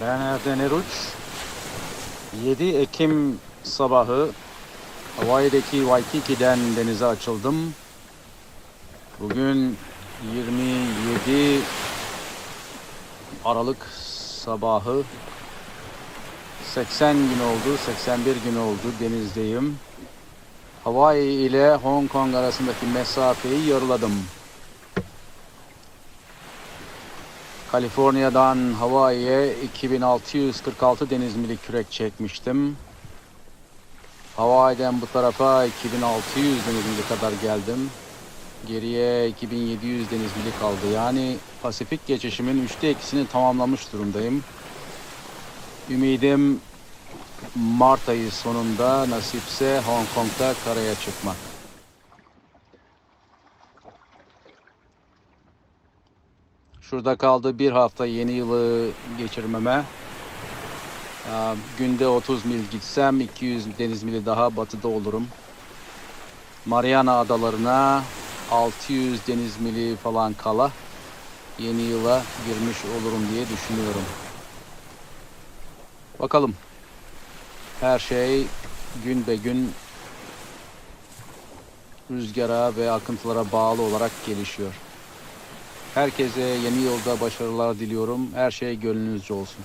Ben Erden Eruç. 7 Ekim sabahı Hawaii'deki Waikiki'den denize açıldım. Bugün 27 Aralık sabahı 80 gün oldu, 81 gün oldu denizdeyim. Hawaii ile Hong Kong arasındaki mesafeyi yarıladım. Kaliforniya'dan Hawaii'ye 2646 deniz mili kürek çekmiştim. Hawaii'den bu tarafa 2600 deniz mili kadar geldim. Geriye 2700 deniz mili kaldı. Yani Pasifik geçişimin üçte ikisini tamamlamış durumdayım. Ümidim Mart ayı sonunda nasipse Hong Kong'da karaya çıkmak. Şurada kaldı bir hafta yeni yılı geçirmeme. Günde 30 mil gitsem 200 deniz mili daha batıda olurum. Mariana Adalarına 600 deniz mili falan kala yeni yıla girmiş olurum diye düşünüyorum. Bakalım. Her şey gün be gün rüzgara ve akıntılara bağlı olarak gelişiyor. Herkese yeni yolda başarılar diliyorum. Her şey gönlünüzce olsun.